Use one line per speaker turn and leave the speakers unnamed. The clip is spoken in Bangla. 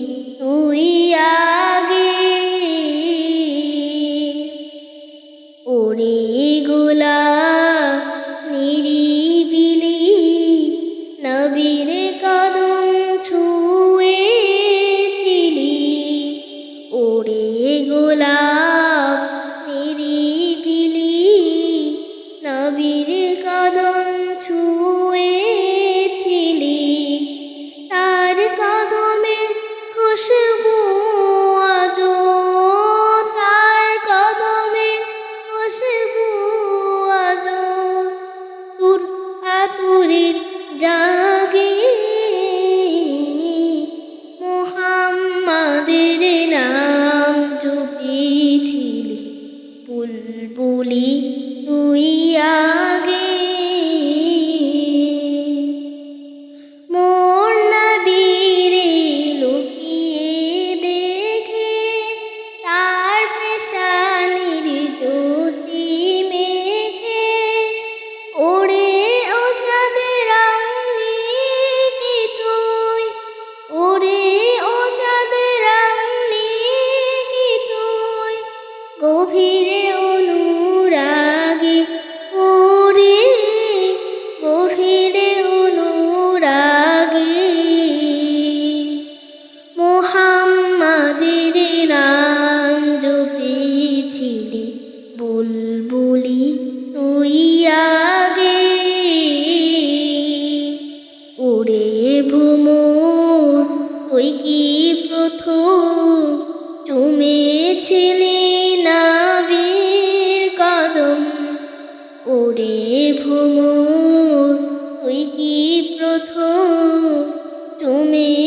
বুলবুলি বুলবুলি, তুই আগে ওরে ভ্রমর, তুই কি প্রথম? না বীর কদম। ওরে ভ্রমর, তুই কি প্রথম? তুমি